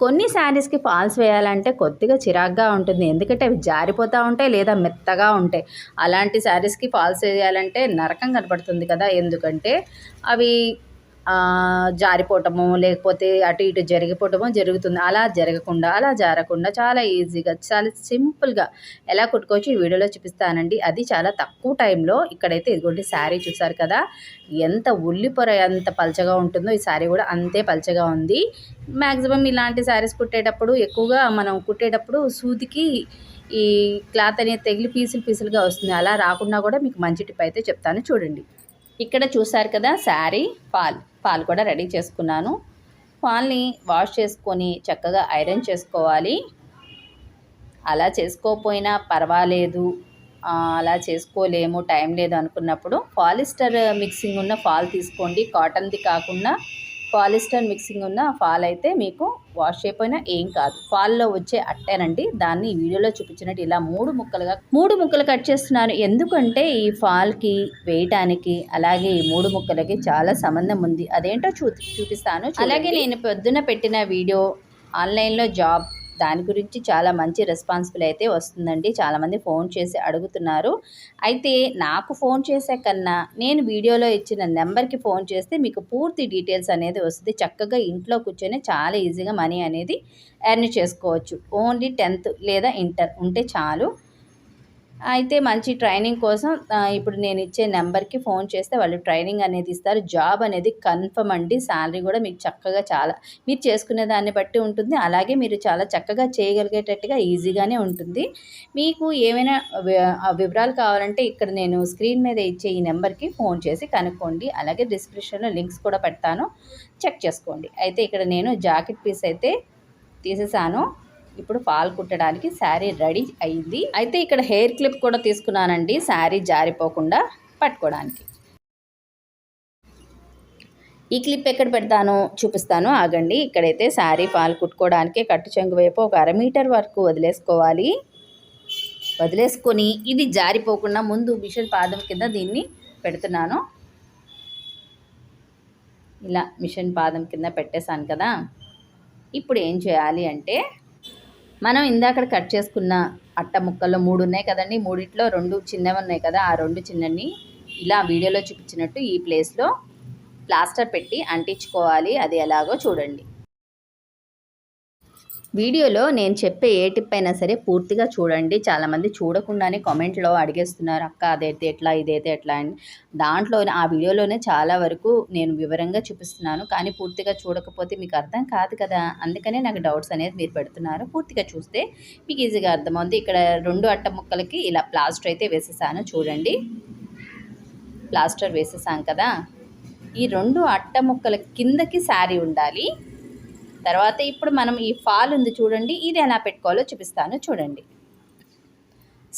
కొన్ని శారీస్కి ఫాల్స్ వేయాలంటే కొద్దిగా చిరాగ్గా ఉంటుంది. ఎందుకంటే అవి జారిపోతూ ఉంటాయి లేదా మెత్తగా ఉంటాయి. అలాంటి శారీస్కి ఫాల్స్ వేయాలంటే నరకం కనపడుతుంది కదా. ఎందుకంటే అవి జారిపోవటము లేకపోతే అటు ఇటు జరిగిపోవటము జరుగుతుంది. అలా జరగకుండా అలా జారకుండా చాలా ఈజీగా చాలా సింపుల్గా ఎలా కుట్టుకోవచ్చు ఈ వీడియోలో చూపిస్తానండి. అది చాలా తక్కువ టైంలో ఇక్కడైతే ఇదిగోండి శారీ చూసారు కదా ఎంత ఉల్లిపొర ఎంత పలచగా ఉంటుందో ఈ శారీ కూడా అంతే పలచగా ఉంది. మ్యాక్సిమం ఇలాంటి శారీస్ కుట్టేటప్పుడు ఎక్కువగా మనం కుట్టేటప్పుడు సూదికి ఈ క్లాత్ అనేది తెగిలి పీసులు పీసులుగా వస్తుంది. అలా రాకుండా కూడా మీకు మంచి టిప్ అయితే చెప్తాను. చూడండి. ఇక్కడ చూసారు కదా శారీ ఫాల్ పాలు కూడా రెడీ చేసుకున్నాను. పాల్ని వాష్ చేసుకొని చక్కగా ఐరన్ చేసుకోవాలి. అలా చేసుకోకపోయినా పర్వాలేదు. అలా చేసుకోలేము టైం లేదు అనుకున్నప్పుడు. పాలిస్టర్ మిక్సింగ్ ఉన్న ఫాల్ తీసుకోండి కాటన్ది కాకుండా పాలిస్టర్ మిక్సింగ్ ఉన్న ఫాల్ అయితే మీకు వాష్ అయిపోయినా ఏం కాదు. ఫాల్లో వచ్చే అట్టేనండి. దాన్ని వీడియోలో చూపించినట్టు ఇలా మూడు ముక్కలుగా మూడు ముక్కలు కట్ చేస్తున్నాను. ఎందుకంటే ఈ ఫాల్కి వేయటానికి అలాగే ఈ మూడు ముక్కలకి చాలా సంబంధం ఉంది. అదేంటో చూ చూపిస్తాను అలాగే నేను పొద్దున పెట్టిన వీడియో ఆన్లైన్లో జాబ్ దాని గురించి చాలా మంచి రెస్పాన్సిబుల్ అయితే వస్తుందండి. చాలామంది ఫోన్ చేసి అడుగుతున్నారు. అయితే నాకు ఫోన్ చేసే కన్నా నేను వీడియోలో ఇచ్చిన నెంబర్కి ఫోన్ చేస్తే మీకు పూర్తి డీటెయిల్స్ అనేది వస్తుంది. చక్కగా ఇంట్లో కూర్చొని చాలా ఈజీగా మనీ అనేది ఎర్న్ చేసుకోవచ్చు. ఓన్లీ టెన్త్ లేదా ఇంటర్. ఉంటే చాలు. అయితే మంచి ట్రైనింగ్ కోసం ఇప్పుడు నేను ఇచ్చే నెంబర్కి ఫోన్ చేస్తే వాళ్ళు ట్రైనింగ్ అనేది ఇస్తారు. జాబ్ అనేది కన్ఫర్మ్ అండి. శాలరీ కూడా మీకు చక్కగా చాలా మీరు చేసుకునే దాన్ని బట్టి ఉంటుంది. అలాగే మీరు చాలా చక్కగా చేయగలిగేటట్టుగా ఈజీగానే ఉంటుంది. మీకు ఏమైనా వివరాలు కావాలంటే ఇక్కడ నేను స్క్రీన్ మీద ఇచ్చే ఈ నెంబర్కి ఫోన్ చేసి కనుక్కోండి. అలాగే డిస్క్రిప్షన్లో లింక్స్ కూడా పెడతాను. చెక్ చేసుకోండి. అయితే ఇక్కడ నేను జాకెట్ పీస్ అయితే తీసేసాను. ఇప్పుడు పాలు కుట్టడానికి శారీ రెడీ అయింది. అయితే ఇక్కడ హెయిర్ క్లిప్ కూడా తీసుకున్నానండి. శారీ జారిపోకుండా పట్టుకోవడానికి. ఈ క్లిప్ ఎక్కడ పెడతానో చూపిస్తాను. ఆగండి. ఇక్కడైతే శారీ పాలు కుట్టుకోవడానికి కట్టు చెంగు వైపు ఒక అర మీటర్ వరకు వదిలేసుకోవాలి. వదిలేసుకొని ఇది జారిపోకుండా ముందు మిషన్ పాదం కింద దీన్ని పెడుతున్నాను. ఇలా మిషన్ పాదం కింద పెట్టేశాను కదా. ఇప్పుడు ఏం చేయాలి అంటే మనం ఇందాక కట్ చేసుకున్న అట్ట ముక్కల్లో మూడు ఉన్నాయి కదండి. మూడిట్లో రెండు చిన్నవి ఉన్నాయి కదా. ఆ రెండు చిన్నవి ఇలా వీడియోలో చూపించినట్టు ఈ ప్లేస్లో ప్లాస్టర్ పెట్టి అంటించుకోవాలి. అది ఎలాగో చూడండి. వీడియోలో నేను చెప్పే ఏ టిప్ అయినా సరే పూర్తిగా చూడండి. చాలామంది చూడకుండానే కామెంట్లో అడిగేస్తున్నారు అక్క అదైతే ఎట్లా ఇదైతే ఎట్లా? అని. దాంట్లో ఆ వీడియోలోనే చాలా వరకు నేను వివరంగా చూపిస్తున్నాను. కానీ పూర్తిగా చూడకపోతే మీకు అర్థం కాదు కదా. అందుకనే నాకు డౌట్స్ అనేది మీరు పెడుతున్నారు. పూర్తిగా చూస్తే మీకు ఈజీగా అర్థమవుతుంది ఇక్కడ రెండు అట్ట ముక్కలకి ఇలా ప్లాస్టర్ అయితే వేసేసాను. చూడండి. ప్లాస్టర్ వేసేసాం కదా. ఈ రెండు అట్ట ముక్కల కిందకి శారీ ఉండాలి. తర్వాత ఇప్పుడు మనం ఈ ఫాల్ ఉంది చూడండి ఇది ఎలా పెట్టుకోవాలో చూపిస్తాను చూడండి.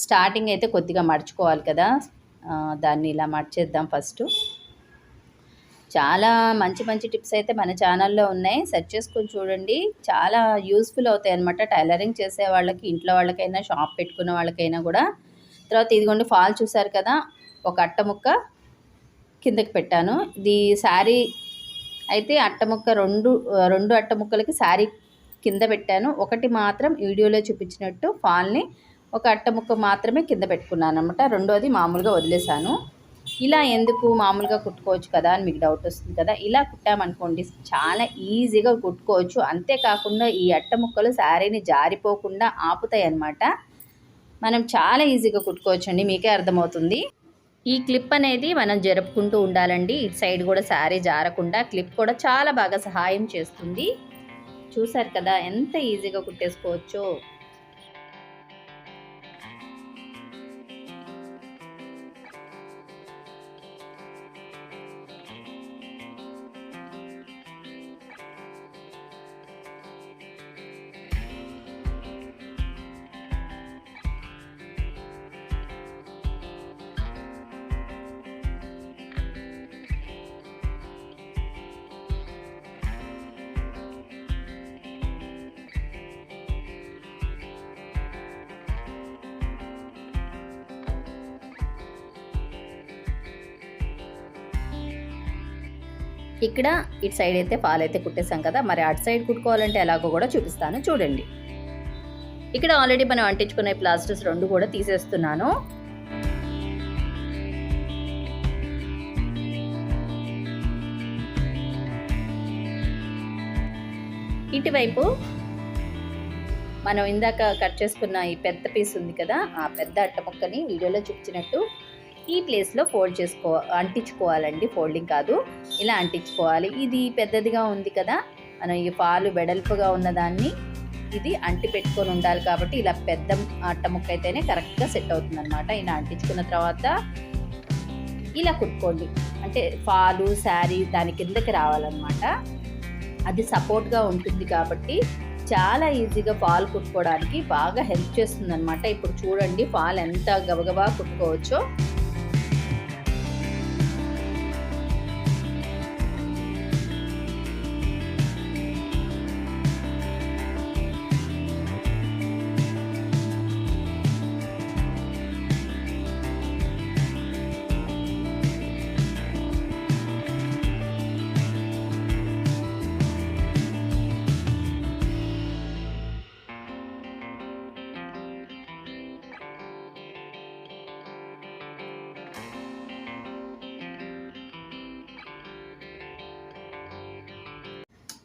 స్టార్టింగ్ అయితే కొద్దిగా మడుచుకోవాలి కదా. దాన్ని ఇలా మడిచేద్దాం ఫస్ట్. చాలా మంచి మంచి టిప్స్ అయితే మన ఛానల్లో ఉన్నాయి. సెర్చ్ చేసుకొని చూడండి. చాలా యూస్ఫుల్ అవుతాయి అనమాట టైలరింగ్ చేసే వాళ్ళకి ఇంట్లో వాళ్ళకైనా షాప్ పెట్టుకున్న వాళ్ళకైనా కూడా. తర్వాత ఇదిగోండి ఫాల్ చూసారు కదా. ఒక అట్ట ముక్క కిందకి పెట్టాను. ఇది శారీ అయితే అట్టముక్క రెండు రెండు అట్టముక్కలకి శారీ కింద పెట్టాను. ఒకటి మాత్రం వీడియోలో చూపించినట్టు ఫాల్ని ఒక అట్టముక్క మాత్రమే కింద పెట్టుకున్నాను అనమాట రెండోది మామూలుగా వదిలేశాను. ఇలా ఎందుకు మామూలుగా కుట్టుకోవచ్చు కదా అని మీకు డౌట్ వస్తుంది కదా. ఇలా కుట్టామనుకోండి చాలా ఈజీగా కుట్టుకోవచ్చు. అంతేకాకుండా ఈ అట్టముక్కలు శారీని జారిపోకుండా ఆపుతాయి అనమాట మనం చాలా ఈజీగా కుట్టుకోవచ్చండి. మీకే అర్థమవుతుంది. ఈ క్లిప్ అనేది మనం జరుపుకుంటూ ఉండాలండి. ఇటు సైడ్ కూడా శారీ జారకుండా క్లిప్ కూడా చాలా బాగా సహాయం చేస్తుంది. చూసారు కదా ఎంత ఈజీగా కుట్టేసుకోవచ్చో. ఇక్కడ ఇటు సైడ్ అయితే పాలైతే కుట్టేసాం కదా మరి అటు సైడ్ కుట్టుకోవాలంటే ఎలాగో కూడా చూపిస్తాను చూడండి. ఇక్కడ ఆల్రెడీ మనం అంటించుకునే ప్లాస్టర్స్ రెండు కూడా తీసేస్తున్నాను. ఇటువైపు మనం ఇందాక కట్ చేసుకున్న ఈ పెద్ద పీస్ ఉంది కదా ఆ పెద్ద అట్ట ముక్కని వీడియోలో చూపించినట్టు ఈ ప్లేస్లో ఫోల్డ్ చేసుకో అంటించుకోవాలండి. ఫోల్డింగ్ కాదు. ఇలా అంటించుకోవాలి. ఇది పెద్దదిగా ఉంది కదా. మనం ఈ పాలు వెడల్పుగా ఉన్నదాన్ని ఇది అంటి పెట్టుకొని ఉండాలి కాబట్టి ఇలా పెద్ద అట్ట ముక్క అయితేనే కరెక్ట్గా సెట్ అవుతుంది అనమాట ఇలా అంటించుకున్న తర్వాత ఇలా కుట్టుకోండి. అంటే పాలు శారీ దాని కిందకి రావాలన్నమాట. అది సపోర్ట్గా ఉంటుంది కాబట్టి చాలా ఈజీగా పాలు కుట్టుకోవడానికి బాగా హెల్ప్ చేస్తుంది అనమాట ఇప్పుడు చూడండి పాలు ఎంత గబగబా కుట్టుకోవచ్చో.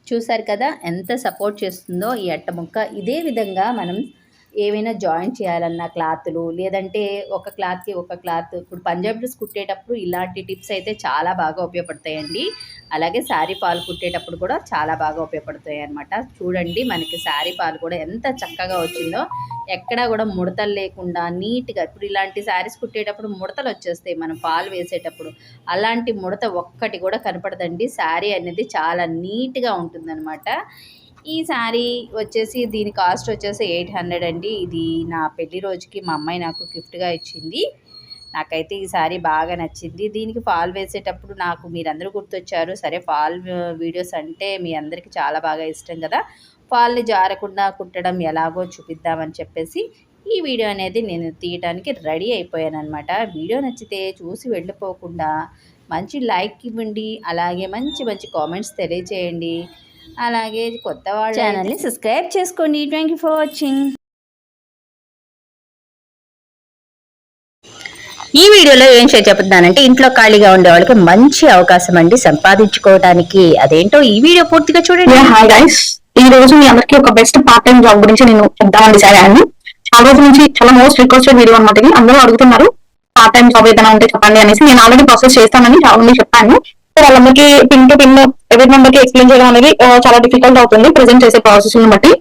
చూసారు కదా ఎంత సపోర్ట్ చేస్తుందో ఈ అట్ట ముక్క. ఇదే విధంగా మనం ఏవైనా జాయిన్ చేయాలన్న క్లాత్లు లేదంటే ఒక క్లాత్కి ఒక క్లాత్ ఇప్పుడు పంజాబ్ డ్రెస్ కుట్టేటప్పుడు ఇలాంటి టిప్స్ అయితే చాలా బాగా ఉపయోగపడతాయండి. అలాగే శారీ పాలు కుట్టేటప్పుడు కూడా చాలా బాగా ఉపయోగపడతాయి అనమాట చూడండి మనకి శారీ పాలు కూడా ఎంత చక్కగా వచ్చిందో. ఎక్కడా కూడా ముడతలు లేకుండా నీట్గా ఇప్పుడు ఇలాంటి శారీస్ కుట్టేటప్పుడు ముడతలు వచ్చేస్తాయి. మనం పాలు వేసేటప్పుడు అలాంటి ముడత ఒక్కటి కూడా కనపడదండి. శారీ అనేది చాలా నీట్గా ఉంటుందన్నమాట. ఈ శారీ వచ్చేసి దీని కాస్ట్ వచ్చేసి ఎయిట్ హండ్రెడ్ అండి. ఇది నా పెళ్ళి రోజుకి మా అమ్మాయి నాకు గిఫ్ట్గా ఇచ్చింది. నాకైతే ఈ శారీ బాగా నచ్చింది. దీనికి ఫాల్ వేసేటప్పుడు నాకు మీరందరూ గుర్తొచ్చారు. సరే ఫాల్ వీడియోస్ అంటే మీ అందరికీ చాలా బాగా ఇష్టం కదా. ఫాల్ని జారకుండా కుట్టడం ఎలాగో చూపిద్దామని చెప్పేసి ఈ వీడియో అనేది నేను తీయడానికి రెడీ అయిపోయాను అనమాట వీడియో నచ్చితే చూసి వెళ్ళిపోకుండా మంచి లైక్ ఇవ్వండి అలాగే మంచి మంచి కామెంట్స్ తెలియచేయండి అలాగే కొత్త వాళ్ళ ఛానల్ని సబ్స్క్రైబ్ చేసుకోండి. థ్యాంక్ యూ ఫర్ వాచింగ్ ఈ వీడియోలో ఏం షేర్ చెప్తున్నానంటే ఇంట్లో ఖాళీగా ఉండే వాళ్ళకి మంచి అవకాశం అండి సంపాదించుకోవడానికి అదేంటో ఈ వీడియో పూర్తిగా చూడండి. హాయ్ గైస్ ఈ రోజు మీ అందరికి ఒక బెస్ట్ పార్ట్ టైం జాబ్ గురించి నేను చెప్దామని డిసైడ్ అయ్యాను. చాలా రోజు నుంచి చాలా మోస్ట్ రిక్వెస్టెడ్ వీడియో అనమాట ఇది. అందరూ అడుగుతున్నారు పార్ట్ టైం జాబ్ ఏదైనా ఉంటే చెప్పండి అనేసి. నేను ఆల్రెడీ ప్రాసెస్ చేస్తానని చాలా మంది చెప్పాను. సో వాళ్ళందరికీ పిన్ టు పిన్ ఎవరి మెంబర్కి ఎక్స్ప్లెయిన్ చేయడం అనేది చాలా డిఫికల్ట్ అవుతుంది ప్రెజెంట్ చేసే ప్రాసెస్ బట్టి.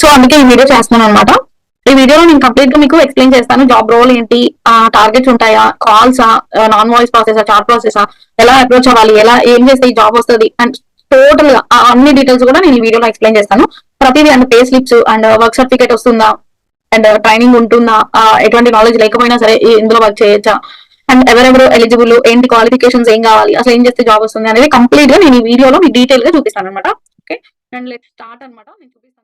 సో అందుకే ఈ వీడియో చేస్తున్నాను అనమాట ఈ వీడియోలో నేను కంప్లీట్గా మీకు ఎక్స్ప్లెయిన్ చేస్తాను. జాబ్ రోల్ ఏంటి టార్గెట్స్ ఉంటాయా calls non voice process chat process ఎలా అప్రోచ్ అవ్వాలి ఎలా ఏం చేస్తే ఈ జాబ్ వస్తుంది అండ్ టోటల్గా అన్ని డీటెయిల్స్ కూడా నేను ఈ వీడియోలో ఎక్స్ప్లెయిన్ చేస్తాను. ప్రతిదీ and pay slips and work certificate వస్తుందా? అండ్ ట్రైనింగ్ uh, ఉంటుందా? ఎటువంటి నాలెడ్జ్ లేకపోయినా సరే ఇందులో వర్క్ చేయొచ్చా? అండ్ ఎవరెవరు ఎలిజిబుల్ ఏంటి క్వాలిఫికేషన్స్ ఏం కావాలి? అసలు ఏం చేస్తే జాబ్ వస్తుంది? అనేది కంప్లీట్గా నేను ఈ వీడియోలో మీకు డీటెయిల్గా చూపిస్తాను అనమాట ఓకే అండ్ లెట్ స్టార్ట్ అనమాట నేను చూపిస్తాను.